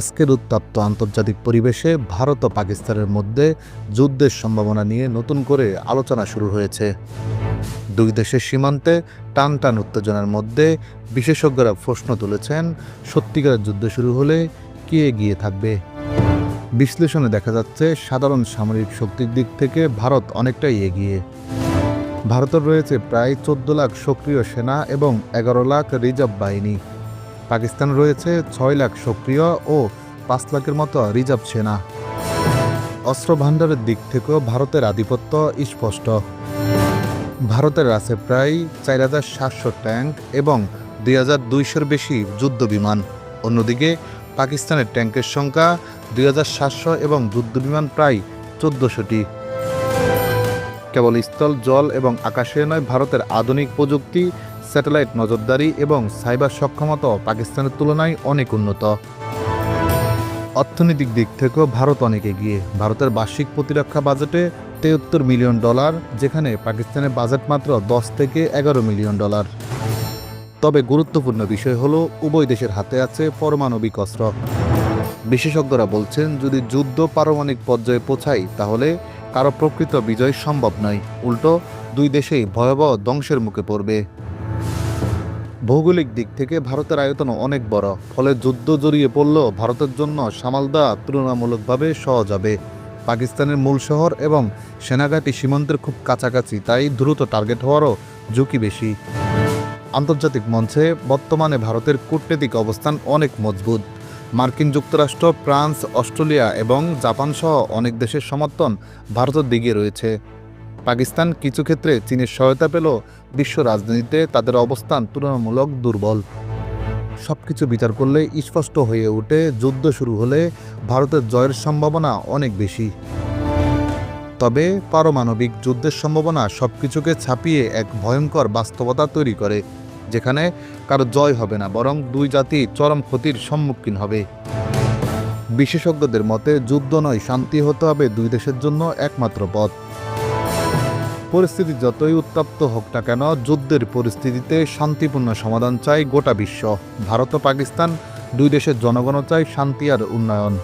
আজকের উত্তপ্ত আন্তর্জাতিক পরিবেশে ভারত ও পাকিস্তানের মধ্যে যুদ্ধের সম্ভাবনা নিয়ে নতুন করে আলোচনা শুরু হয়েছে। দুই দেশের সীমান্তে টান টান উত্তেজনার মধ্যে বিশেষজ্ঞরা প্রশ্ন তুলেছেন, সত্যিকারের যুদ্ধ শুরু হলে কে এগিয়ে থাকবে? বিশ্লেষণে দেখা যাচ্ছে, সাধারণ সামরিক শক্তির দিক থেকে ভারত অনেকটাই এগিয়ে। ভারতের রয়েছে প্রায় চোদ্দ লাখ সক্রিয় সেনা এবং এগারো লাখ রিজার্ভ বাহিনী। পাকিস্তান রয়েছে ছয় লাখ সক্রিয় ও পাঁচ লাখের মতো রিজার্ভ সেনা। অস্ত্র ভাণ্ডারের দিক থেকেও ভারতের আধিপত্য স্পষ্ট। ভারতের আছে প্রায় চার হাজার সাতশো ট্যাঙ্ক এবং দুই হাজার দুইশোর বেশি যুদ্ধ বিমান। অন্যদিকে পাকিস্তানের ট্যাঙ্কের সংখ্যা দুই হাজার সাতশো এবং যুদ্ধ বিমান প্রায় চোদ্দোশোটি। কেবল স্থল, জল এবং আকাশে নয়, ভারতের আধুনিক প্রযুক্তি স্যাটেলাইট নজরদারি এবং সাইবার সক্ষমতা পাকিস্তানের তুলনায় অনেক উন্নত। অর্থনৈতিক দিক থেকেও ভারত অনেক এগিয়ে। ভারতের বার্ষিক প্রতিরক্ষা বাজেটে তেহত্তর মিলিয়ন ডলার, যেখানে পাকিস্তানের বাজেট মাত্র দশ থেকে এগারো মিলিয়ন ডলার। তবে গুরুত্বপূর্ণ বিষয় হলো, উভয় দেশের হাতে আছে পরমাণবিক অস্ত্র। বিশেষজ্ঞরা বলছেন, যদি যুদ্ধ পারমাণবিক পর্যায়ে পৌঁছায়, তাহলে কারও প্রকৃত বিজয় সম্ভব নয়। উল্টো, দুই দেশেই ভয়াবহ ধ্বংসের মুখে পড়বে। ভৌগোলিক দিক থেকে ভারতের আয়তন অনেক বড়, ফলে যুদ্ধ জড়িয়ে পড়লেও ভারতের জন্য সামাল দেওয়া তুলনামূলকভাবে সহজ হবে। পাকিস্তানের মূল শহর এবং সেনাঘাটি সীমান্তের খুব কাছাকাছি, তাই দ্রুত টার্গেট হওয়ারও ঝুঁকি বেশি। আন্তর্জাতিক মঞ্চে বর্তমানে ভারতের কূটনৈতিক অবস্থান অনেক মজবুত। মার্কিন যুক্তরাষ্ট্র, ফ্রান্স, অস্ট্রেলিয়া এবং জাপান সহ অনেক দেশের সমর্থন ভারতের দিকে রয়েছে। পাকিস্তান কিছু ক্ষেত্রে চীনের সহায়তা পেল বিশ্ব রাজনীতিতে তাদের অবস্থান তুলনামূলক দুর্বল। সব কিছু বিচার করলে স্পষ্ট হয়ে ওঠে, যুদ্ধ শুরু হলে ভারতের জয়ের সম্ভাবনা অনেক বেশি। তবে পারমাণবিক যুদ্ধের সম্ভাবনা সব কিছুকে ছাপিয়ে এক ভয়ঙ্কর বাস্তবতা তৈরি করে, যেখানে কারও জয় হবে না, বরং দুই জাতি চরম ক্ষতির সম্মুখীন হবে। বিশেষজ্ঞদের মতে, যুদ্ধ নয়, শান্তি হতে হবে দুই দেশের জন্য একমাত্র পথ। পরিস্থিতি যতই উত্তপ্ত হোক না কেন, যুদ্ধের পরিস্থিতিতে শান্তিপূর্ণ সমাধান চাই গোটা বিশ্ব। ভারত ও পাকিস্তান, দুই দেশের জনগণও চাই শান্তি আর উন্নয়ন।